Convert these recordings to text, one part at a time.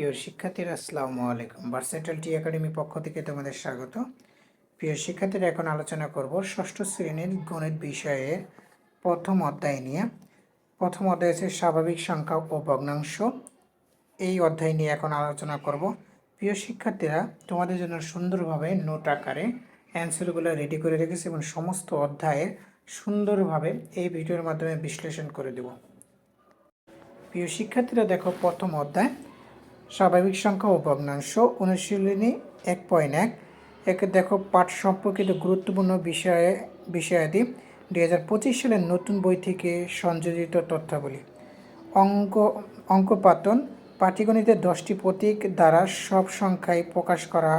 প্রিয় শিক্ষার্থীরা, আসসালামু আলাইকুম। ভার্সেটাল টি একাডেমি পক্ষ থেকে তোমাদের স্বাগত। প্রিয় শিক্ষার্থীরা, এখন আলোচনা করব ষষ্ঠ শ্রেণির গণিত বিষয়ের প্রথম অধ্যায় নিয়ে। প্রথম অধ্যায় আছে স্বাভাবিক সংখ্যা ও ভগ্নাংশ। এই অধ্যায় নিয়ে এখন আলোচনা করব। প্রিয় শিক্ষার্থীরা, তোমাদের জন্য সুন্দরভাবে নোট আকারে অ্যান্সারগুলো রেডি করে রেখেছি এবং সমস্ত অধ্যায়ের সুন্দরভাবে এই ভিডিওর মাধ্যমে বিশ্লেষণ করে দেব। প্রিয় শিক্ষার্থীরা, দেখো প্রথম অধ্যায়। স্বাভাবিক সংখ্যা ও ভগ্নাংশ অনুশীলনী এক পয়েন্ট এক। একে দেখো পাঠ সম্পর্কিত গুরুত্বপূর্ণ বিষয়ে বিষয়াদি। দুই হাজার পঁচিশ সালের নতুন বই থেকে সংযোজিত তথ্যাবলী। অঙ্ক অঙ্কপাতন পাটিগণিতের দশটি প্রতীক দ্বারা সব সংখ্যায় প্রকাশ করা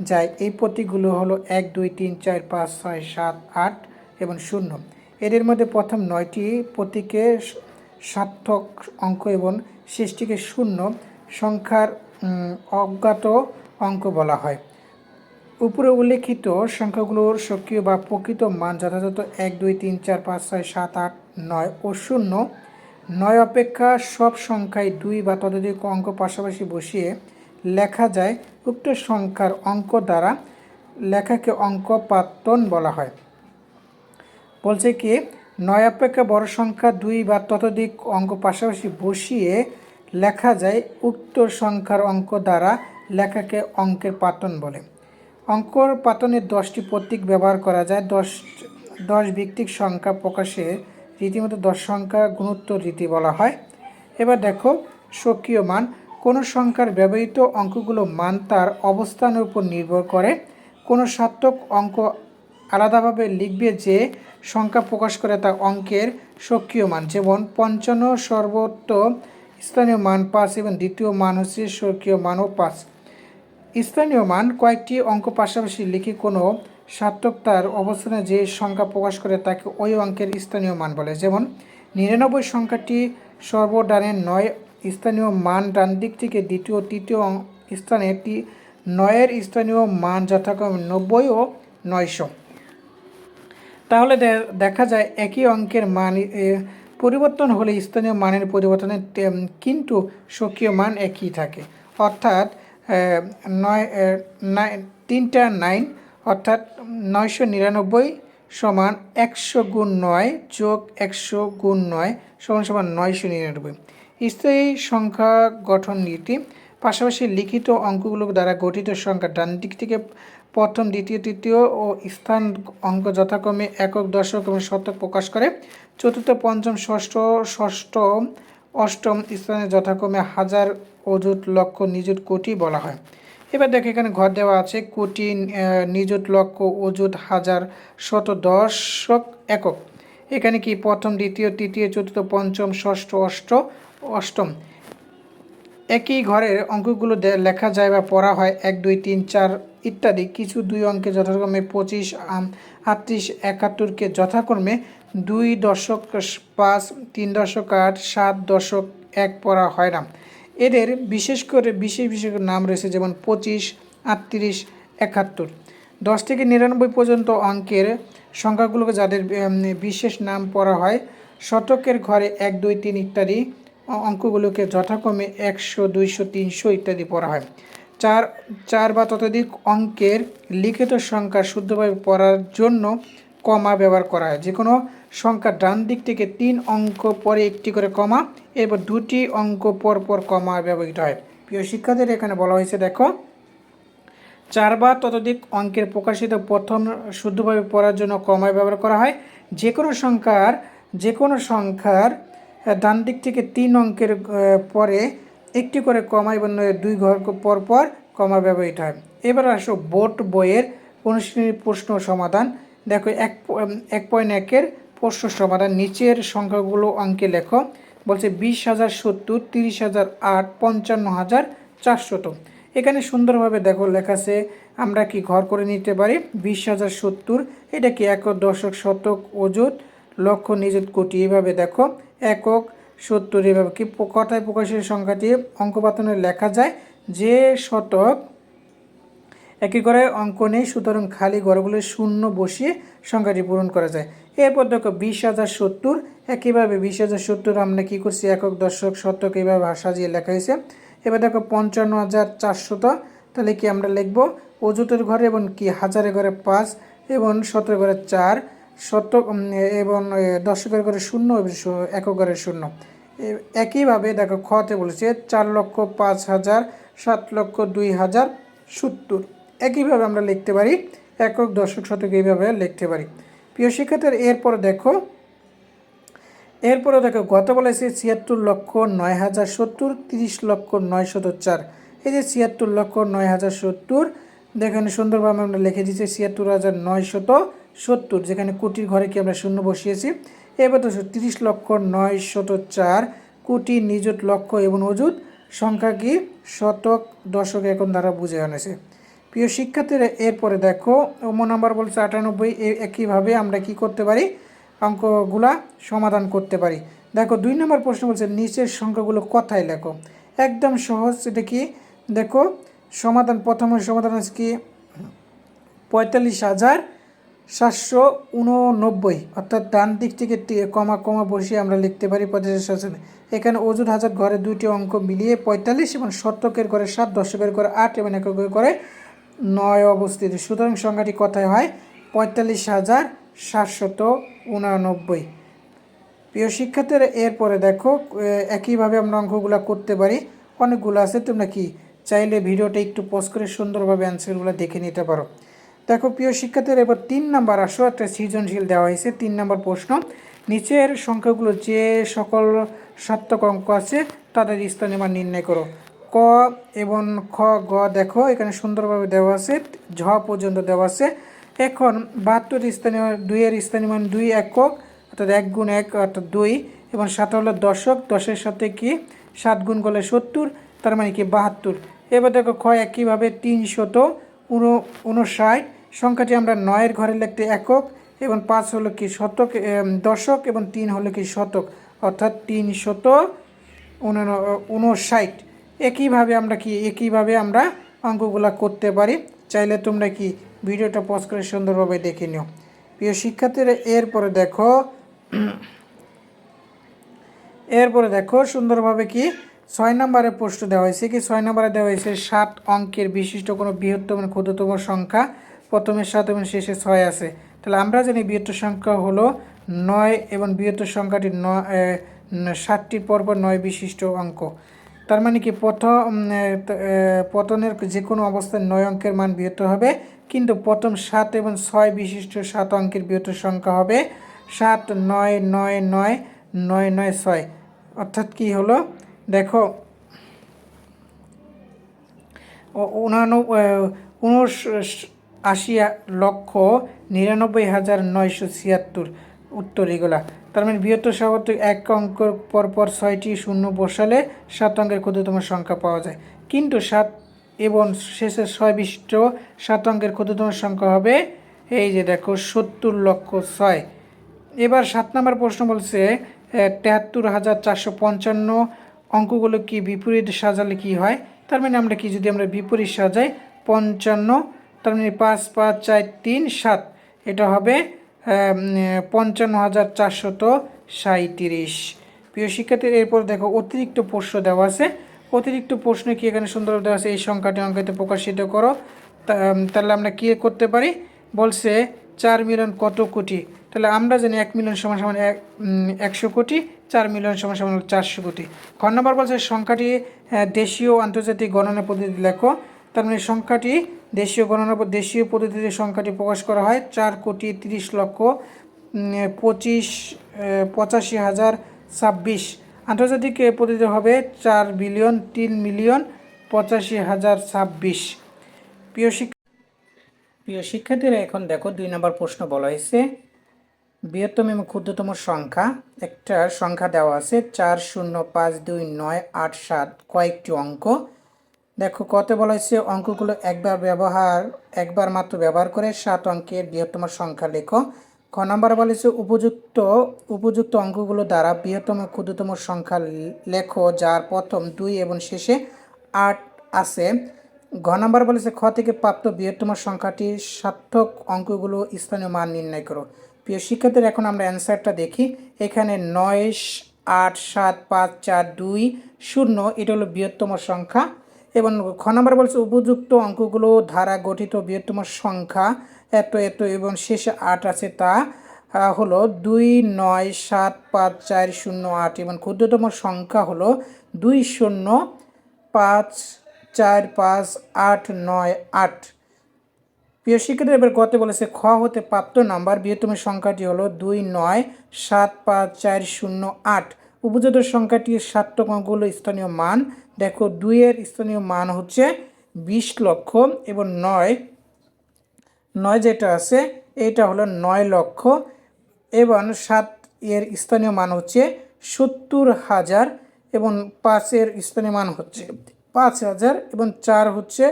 যায়। এই প্রতীকগুলো হলো এক, দুই, তিন, চার, পাঁচ, ছয়, সাত, আট এবং শূন্য। এদের মধ্যে প্রথম নয়টি প্রতীকে সার্থক অঙ্ক এবং শেষটিকে শূন্য। সংখ্যার অজ্ঞাত অঙ্ক বলা হয়। উপরে উল্লেখিত সংখ্যাগুলোর সক্রিয় বা প্রকৃত মান যথাযথ এক, দুই, তিন, চার, পাঁচ, ছয়, সাত, আট, নয় ও শূন্য। নয় অপেক্ষা সব সংখ্যায় দুই বা ততোধিক অঙ্ক পাশাপাশি বসিয়ে লেখা যায়। উক্ত সংখ্যার অঙ্ক দ্বারা লেখাকে অঙ্ক পাত্তন বলা হয়। বলছে কি, নয় অপেক্ষা বড় সংখ্যা দুই বা ততোধিক অঙ্ক পাশাপাশি বসিয়ে লেখা যায় উক্ত সংখ্যার অঙ্ক দ্বারা লেখাকে অঙ্কের পাতন বলে। অঙ্কর পাতনের দশটি প্রতীক ব্যবহার করা যায়। দশ দশ ভিত্তিক সংখ্যা প্রকাশে রীতিমতো দশ সংখ্যা গুণোত্তর রীতি বলা হয়। এবার দেখো সক্রিয় মান। কোনো সংখ্যার ব্যবহৃত অঙ্কগুলো মান তার অবস্থানের উপর নির্ভর করে। কোনো সার্থক অঙ্ক আলাদাভাবে লিখবে যে সংখ্যা প্রকাশ করে তা অঙ্কের সক্রিয় মান। যেমন পঞ্চান্ন সর্বোচ্চ স্থানীয় মান পাঁচ এবং দ্বিতীয় মান হচ্ছে সক্রিয় মানও পাঁচ। স্থানীয় মান কয়েকটি অঙ্ক পাশাপাশি লিখে কোনো সার্থক তার অবস্থানে যে সংখ্যা প্রকাশ করে তাকে ওই অঙ্কের স্থানীয় মান বলে। যেমন, নিরানব্বই সংখ্যাটি সর্বডানের নয়, স্থানীয় মান ডান দিক থেকে দ্বিতীয় তৃতীয় স্থানে একটি নয়ের স্থানীয় মান যথাক্রমে নব্বই ও নয়শো। তাহলে দেখা যায় একই অঙ্কের মান পরিবর্তন হলে স্থানীয় মানের পরিবর্তনে কিন্তু সক্রিয় মান একই থাকে। অর্থাৎ নয়, তিনটা নাইন, অর্থাৎ নয়শো নিরানব্বই সমান একশো গুণ নয় যোগ একশো গুণ নয় সমান সমান নয়শো নিরানব্বই। স্থায়ী সংখ্যা গঠন নীতি, পাশাপাশি লিখিত অঙ্কগুলো দ্বারা গঠিত সংখ্যা ডান দিক থেকে প্রথম, দ্বিতীয়, তৃতীয় ও স্থান অঙ্ক যথাক্রমে একক, দশক এবং শতক প্রকাশ করে। চতুর্থ, পঞ্চম, ষষ্ঠ ষষ্ঠ, অষ্টম স্থানে যথাক্রমে হাজার অযুত লক্ষ নিযুত কোটি বলা হয়। এবার দেখো এখানে ঘর দেওয়া আছে, কোটি নিযুত লক্ষ, অযুত হাজার শত দশক একক। এখানে কি প্রথম, দ্বিতীয়, তৃতীয়, চতুর্থ, পঞ্চম, ষষ্ঠ, অষ্ট, অষ্টম? একই ঘরের অঙ্কগুলো লেখা যায় বা পড়া হয়, এক, দুই, তিন, চার ইত্যাদি। কিছু দুই অঙ্কে যথাক্রমে পঁচিশ আটত্রিশ, একাত্তরকে যথাক্রমে দুই দশক পাঁচ, তিন দশক আট, সাত দশক এক পড়া হয় না। এদের বিশেষ করে বিশেষ বিশেষ নাম রয়েছে যেমন পঁচিশ, আটত্রিশ, একাত্তর। দশ থেকে নিরানব্বই পর্যন্ত অঙ্কের সংখ্যাগুলোকে যাদের বিশেষ নাম পড়া হয়, শতকের ঘরে এক, দুই, তিন ইত্যাদি অঙ্কগুলোকে যথাক্রমে একশো, দুইশো, তিনশো ইত্যাদি পড়া হয়। চার চার বা ততোধিক অঙ্কের লিখিত সংখ্যা শুদ্ধভাবে পড়ার জন্য কমা ব্যবহার করা হয়। যে কোনো সংখ্যা ডান দিক থেকে তিন অঙ্ক পরে একটি করে কমা, এরপর দুটি অঙ্ক পর পর কমা ব্যবহৃত হয়। প্রিয় শিক্ষার্থীদের এখানে বলা হয়েছে, দেখো চার বা ততোধিক অঙ্কের প্রকাশিত প্রথম শুদ্ধভাবে পড়ার জন্য কমায় ব্যবহার করা হয়। যে কোনো সংখ্যার যে কোনো সংখ্যার ডান দিক থেকে তিন অঙ্কের পরে একটি করে কমা এবং দুই ঘর পর পর কমা ব্যবহৃত হয়। এবার আসো বোট বইয়ের অনুশীলনী প্রশ্ন সমাধান। দেখো, এক এক পয়েন্ট একের প্রশ্ন সমাধান নিচের সংখ্যাগুলো অঙ্কে লেখো। বলছে বিশ হাজার সত্তর, তিরিশ হাজার আট, পঞ্চান্ন হাজার চারশত। এখানে সুন্দরভাবে দেখো লেখা আছে, আমরা কি ঘর করে নিতে পারি? বিশ হাজার সত্তর, এটা কি একক, দশক, শতক, অযুত? লক্ষ নিযুত কোটি, এভাবে দেখো, একক, সত্তর, এভাবে কি কথায় প্রকাশের সংখ্যাটি অঙ্কপাতনে লেখা যায়? যে শতক একই করে অঙ্ক নেই, সুতরাং খালি ঘরগুলো শূন্য বসিয়ে সংখ্যাটি পূরণ করা যায়। এরপর দেখো বিশ হাজার সত্তর, একইভাবে বিশ হাজার সত্তর আমরা কী করছি? একক দশক শতক এইভাবে সাজিয়ে লেখা হয়েছে। এবার দেখো পঞ্চান্ন হাজার চারশোটা তাহলে কি আমরা লিখব? অজুতের ঘরে এবং কি? হাজারে ঘরে পাঁচ এবং সতেরো ঘরে চার, শতক এবং দশকের ঘরে শূন্য একক ঘরে শূন্য। একইভাবে দেখো খতে বলেছে, চার লক্ষ পাঁচ হাজার, সাত লক্ষ দুই হাজার সত্তর। একইভাবে আমরা লিখতে পারি, একক দশক শতক এইভাবে লিখতে পারি। প্রিয় শিক্ষার্থীর, এরপর দেখো, এরপরে দেখো, গত বলেছে ছিয়াত্তর লক্ষ নয় হাজার সত্তর, তিরিশ লক্ষ নয় শত চার। এই যে ছিয়াত্তর লক্ষ নয় হাজার সত্তর, দেখেন সুন্দরভাবে আমরা লিখে দিচ্ছি ছিয়াত্তর হাজার নয় শত সত্তর, যেখানে কোটির ঘরে কি আমরা শূন্য বসিয়েছি? এবার তো তিরিশ লক্ষ নয় শত চার, কোটি নিযুত লক্ষ এবং অযুত, সংখ্যা কি? শতক, দশক, এখন দ্বারা বুঝে আনেছে প্রিয় শিক্ষার্থীরা, এরপরে দেখো ওমো নাম্বার বলছে আটানব্বই একইভাবে আমরা কি করতে পারি? অঙ্কগুলা সমাধান করতে পারি। দেখো, দুই নম্বর প্রশ্ন বলছে, নিচের সংখ্যাগুলো কথায় লেখো। একদম সহজ, এটা কি? দেখো, সমাধান, প্রথম সমাধান আছে কি? পঁয়তাল্লিশ হাজার সাতশো উননব্বই, অর্থাৎ ডান দিক থেকে কমা কমা বসিয়ে আমরা লিখতে পারি পঁয়তাল্লিশ হাজার এখানে অজুর হাজার ঘরে দুইটি অঙ্ক মিলিয়ে পঁয়তাল্লিশ এবং শতকের ঘরে সাত, দশকের ঘরে আট এবং এককের ঘরে নয় অবস্থিত। সুতরাং সংখ্যাটি কথায় হয়? পঁয়তাল্লিশ হাজার সাতশত উনানব্বই। প্রিয় শিক্ষার্থীরা, এরপরে দেখো একইভাবে আমরা অঙ্কগুলো করতে পারি। অনেকগুলো আছে, তোমরা কি চাইলে ভিডিওটা একটু পোস্ট করে সুন্দরভাবে অ্যান্সারগুলো দেখে নিতে পারো। দেখো, প্রিয় শিক্ষার্থীরা, এবার তিন নাম্বার আসো, একটা সৃজনশীল দেওয়া হয়েছে, তিন নাম্বার প্রশ্ন। নিচের সংখ্যাগুলো যে সকল সার্থক অঙ্ক আছে, তাদের স্থানীয় মান নির্ণয় করো। ক এবং খ, গ দেখো, এখানে সুন্দরভাবে দেওয়া আছে, ঝ পর্যন্ত দেওয়া আছে। এখন বাহাত্তর স্থানীয়, দুইয়ের স্থানীয় মান দুই একক, অর্থাৎ এক গুণ এক, অর্থাৎ দুই। এবং সাত হলো দশক, দশের সাথে কি? সাত গুণ করলে সত্তর, তার মানে কি? বাহাত্তর। এবার দেখো ক্ষয় একইভাবে তিনশত উনো, উনষাট। সংখ্যাটি আমরা নয়ের ঘরে লিখতে একক, এবং পাঁচ হলো কি? শতক দশক, এবং তিন হলো কি? শতক। অর্থাৎ তিনশত উনন- উনষাট। একইভাবে আমরা কি একইভাবে আমরা অঙ্কগুলা করতে পারি। চাইলে তোমরা কি ভিডিওটা পজ করে সুন্দরভাবে দেখে নিও। প্রিয় শিক্ষার্থীরা এরপরে দেখো এরপরে দেখো সুন্দরভাবে কি ছয় নম্বরে প্রশ্ন দেওয়া হয়েছে কি ছয় নম্বরে দেওয়া হয়েছে সাত অঙ্কের বিশিষ্ট কোনো বৃহত্তম ক্ষুদ্রতম সংখ্যা। প্রথমে সাত এবং শেষে ছয় আছে। তাহলে আমরা জানি বৃহত্তর সংখ্যা হলো নয় এবং বৃহত্তর সংখ্যাটি নয় এ, ন- ষাটটি পরপর নয় বিশিষ্ট অঙ্ক। তার মানে কি এ, পতনের যে কোনো অবস্থায় নয় অঙ্কের মান বৃহত্তর হবে কিন্তু প্রথম সাত এবং ছয় বিশিষ্ট সাত অঙ্কের বৃহত্তর সংখ্যা হবে সাত নয় নয় নয় নয় নয় ছয়। অর্থাৎ কি হলো? দেখো উনস আশি লক্ষ নিরানব্বই হাজার নয়শো ছিয়াত্তর। উত্তর এগুলা। তার মানে বৃহত্তর স্বাভাবিক এক অঙ্ক পরপর ছয়টি শূন্য বসালে সাত অঙ্কের ক্ষুদ্রতম সংখ্যা পাওয়া যায়। কিন্তু সাত এবং শেষে ছয় বিশিষ্ট সাত অঙ্কের ক্ষুদ্রতম সংখ্যা হবে এই যে দেখো সত্তর লক্ষ ছয়। এবার সাত নম্বর প্রশ্ন বলছে তেহাত্তর হাজার চারশো পঞ্চান্ন অঙ্কগুলো কি বিপরীত সাজালে কি হয়? তার মানে আমরা কি যদি আমরা বিপরীত সাজাই, পঞ্চান্ন, তার মানে পাঁচ পাঁচ, চার, তিন, সাত, এটা হবে পঞ্চান্ন হাজার চারশত সাঁত্রিশ প্রিয় শিক্ষার্থীর, এরপর দেখো অতিরিক্ত প্রশ্ন দেওয়া আছে। অতিরিক্ত প্রশ্ন কি? এখানে সুন্দর দেওয়া আছে, এই সংখ্যাটি অঙ্কিত প্রকাশিত করো। তাহলে আমরা কী করতে পারি? বলছে চার মিলিয়ন কত কোটি? তাহলে আমরা জানি এক মিলিয়ন সমান সমান এক একশো কোটি, চার মিলিয়ন সমান সমান চারশো কোটি। খ নম্বর বলছে সংখ্যাটি দেশীয় আন্তর্জাতিক গণনা পদ্ধতি লেখো। তার মানে সংখ্যাটি দেশীয় গণনা প- দেশীয় পদ্ধতিতে সংখ্যাটি প্রকাশ করা হয়। চার কোটি তিরিশ লক্ষ পঁচিশ পঁচাশি হাজার ছাব্বিশ। আন্তর্জাতিক এ পদ্ধতিতে হবে চার বিলিয়ন, তিন মিলিয়ন, পঁচাশি হাজার ছাব্বিশ। প্রিয় শিক্ষা প্রিয় শিক্ষার্থীরা, এখন দেখো দুই নম্বর প্রশ্ন বলা হয়েছে। বৃহত্তম এবং ক্ষুদ্রতম সংখ্যা, একটা সংখ্যা দেওয়া আছে, চার শূন্য পাঁচ দুই নয় আট সাত, কয়েকটি অঙ্ক। দেখো, কত বলা হয়েছে, অঙ্কগুলো একবার ব্যবহার, একবার মাত্র ব্যবহার করে সাত অঙ্কের বৃহত্তম সংখ্যা লেখো। খ নম্বর বলা হয়েছে, উপযুক্ত উপযুক্ত অঙ্কগুলো দ্বারা বৃহত্তম ক্ষুদ্রতম সংখ্যা লেখো, যার প্রথম দুই এবং শেষে আট আছে। ঘ নম্বর বলেছে খ থেকে প্রাপ্ত বৃহত্তম সংখ্যাটির সার্থক অঙ্কগুলো স্থানীয় মান নির্ণয় করো। প্রিয় শিক্ষার্থীর, এখন আমরা অ্যান্সারটা দেখি। এখানে নয়, আট, সাত, পাঁচ, চার, দুই, শূন্য, এটা হলো বৃহত্তম সংখ্যা। এবং খ নম্বর বলছে, উপযুক্ত অঙ্কগুলো ধারা গঠিত বৃহত্তম সংখ্যা এত এত এবং শেষে আট আছে তা হলো দুই, নয়, সাত, পাঁচ, চার, শূন্য, আট এবং ক্ষুদ্রতম সংখ্যা হলো দুই, শূন্য, পাঁচ, চার, পাঁচ, আট, নয়, আট। প্রিয় শিক্ষার্থী এবার গতে বলেছে, খ হতে প্রাপ্ত নাম্বার বৃহত্তম সংখ্যাটি হলো দুই, নয়, সাত, পাঁচ, চার, শূন্য, আট। উপযুক্ত সংখ্যাটির সার্থক অঙ্কগুলো স্থানীয় মান দেখো দুইয়ের স্থানীয় মান হচ্ছে বিশ লক্ষ এবং নয় নয় যেটা আছে, এটা হলো নয় লক্ষ এবং সাত এর স্থানীয় মান হচ্ছে সত্তর হাজার এবং পাঁচের স্থানীয় মান হচ্ছে পাঁচ হাজার এবং চার হচ্ছে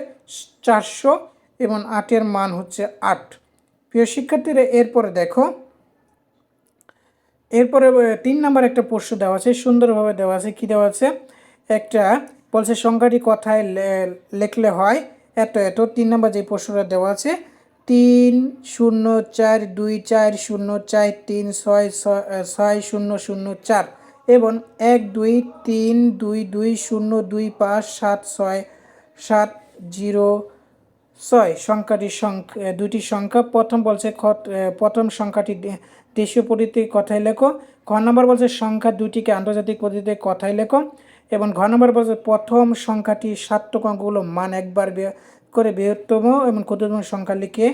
চারশো এবং আটের মান হচ্ছে আট। প্রিয় শিক্ষার্থীরা, এরপরে দেখো, এরপরে তিন নাম্বার একটা প্রশ্ন দেওয়া আছে, সুন্দরভাবে দেওয়া আছে, কী দেওয়া আছে? একটা বলছে সংখ্যাটি কথায় লেখলে হয়? এত এত, তিন নাম্বার যে প্রশ্নটা দেওয়া আছে, তিন শূন্য চার দুই চার শূন্য চার তিন ছয় ছয় শূন্য শূন্য চার এবং এক দুই তিন দুই দুই শূন্য দুই পাঁচ সাত ছয় সাত জিরো ছয় সংখ্যাটির সংখ্যা দুটি সংখ্যা। প্রথম বলছে, খ- প্রথম সংখ্যাটি দেশীয় পদ্ধতিতে কথায় লেখো? ঘ নম্বর বলছে, সংখ্যা দুটিকে আন্তর্জাতিক পদ্ধতিতে কথায় লেখো? এবং ঘ নম্বর বলছে প্রথম সংখ্যাটি সার্থক অঙ্কগুলো মান একবার করে বৃহত্তম এবং ক্ষুদ্রতম সংখ্যা লিখে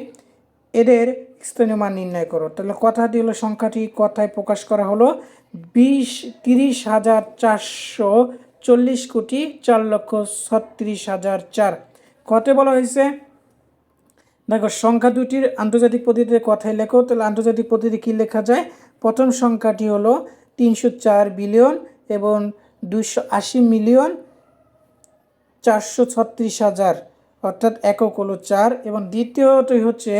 এদের স্থানীয় মান নির্ণয় করো। তাহলে কথাটি হলো সংখ্যাটি কথায় প্রকাশ করা হলো বিশ, তিরিশ হাজার চারশো চল্লিশ কোটি চার লক্ষ ছত্রিশ হাজার চার। কত বলা হয়েছে, দেখো সংখ্যা দুটির আন্তর্জাতিক পদ্ধতিতে কথায় লেখো, তাহলে আন্তর্জাতিক পদ্ধতি কী লেখা যায়? প্রথম সংখ্যাটি হলো তিনশো চার বিলিয়ন এবং দুশো আশি মিলিয়ন চারশো ছত্রিশ হাজার, অর্থাৎ একক হলো চার, এবং দ্বিতীয়টি হচ্ছে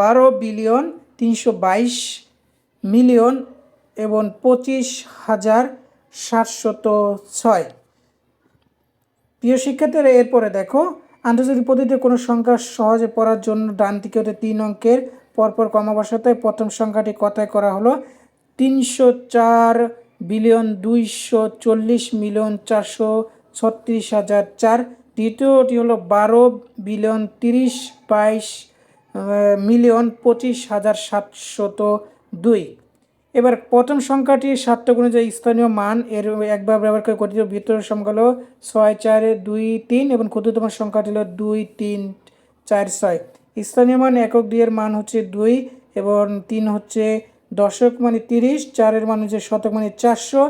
বারো বিলিয়ন তিনশো বাইশ মিলিয়ন এবং পঁচিশ হাজার সাতশত ছয়। প্রিয় শিক্ষার্থীরা, এরপরে দেখো, আন্তর্জাতিক পদ্ধতিতে কোনো সংখ্যা সহজে পড়ার জন্য ডান দিকে হতে তিন অঙ্কের পরপর কমা প্রথম সংখ্যাটি কথায় করা হলো তিনশো চার বিলিয়ন দুইশো চল্লিশ মিলিয়ন চারশো ছত্রিশ হাজার চার। দ্বিতীয়টি হলো বারো বিলিয়ন তিরিশ বাইশ মিলিয়ন পঁচিশ হাজার সাতশত দুই। এবার প্রথম সংখ্যাটি সার্থক অনুযায়ী স্থানীয় মান, এর একবার ব্যবহার করে গঠিত ভিতর সংখ্যা হলো ছয় চারে দুই তিন এবং ক্ষুদ্রতম সংখ্যাটি হলো দুই তিন চার ছয়। স্থানীয় মান একক দুইয়ের মান হচ্ছে দুই এবং তিন হচ্ছে দশক মানে তিরিশ, চারের মান হচ্ছে শতক মানে চারশো,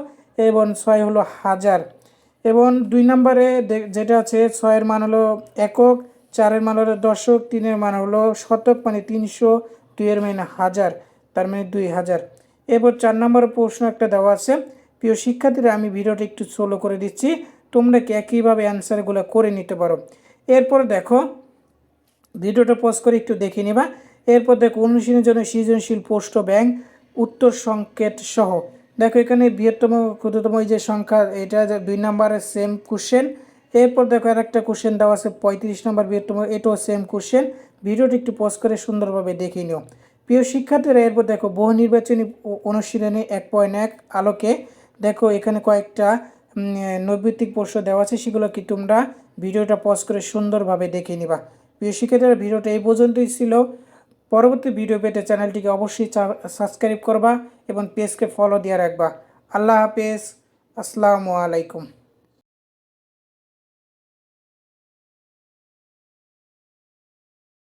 এবং ছয় হলো হাজার। এবং দুই নম্বরে যেটা আছে, ছয়ের মান হলো একক, চারের মান হলো দশক, তিনের মান হলো শতক মানে তিনশো, দুইয়ের মানে হাজার, তার মানে দুই হাজার। এরপর চার নম্বর প্রশ্ন একটা দেওয়া আছে, প্রিয় শিক্ষার্থীরা, আমি ভিডিওটা একটু সোলো করে দিচ্ছি, তোমরা কি একইভাবে অ্যান্সারগুলো করে নিতে পারো? এরপর দেখো, ভিডিওটা পজ করে একটু দেখে নিবা। এরপর দেখো, অনুশীলনের জন্য সৃজনশীল পোস্ট ব্যাংক উত্তর সংকেত সহ। দেখো এখানে বৃহত্তম, ক্ষুদ্রতম এই যে সংখ্যা, এটা দুই নাম্বারের সেম কোশ্চেন এরপর দেখো আর একটা কোশ্চেন দেওয়া আছে, পঁয়ত্রিশ নম্বর বৃহত্তম, এটাও সেম কোশ্চেন ভিডিওটি একটু পজ করে সুন্দরভাবে দেখে নিও। প্রিয় শিক্ষার্থীরা, এরপর দেখো, বহু নির্বাচনী অনুশীলনে এক পয়েন্ট এক আলোকে দেখো এখানে কয়েকটা নৈবিত্তিক প্রশ্ন দেওয়া আছে, সেগুলো কি তোমরা ভিডিওটা পজ করে সুন্দরভাবে দেখে নিবা। প্রিয় শিক্ষার্থীরা, ভিডিওটা এই পর্যন্তই ছিল। পরবর্তী ভিডিও পেতে চ্যানেলটিকে অবশ্যই সাবস্ক্রাইব করবা এবং পেজকে ফলো দিয়ে রাখবা। আল্লাহ হাফেজ। আসসালামু আলাইকুম।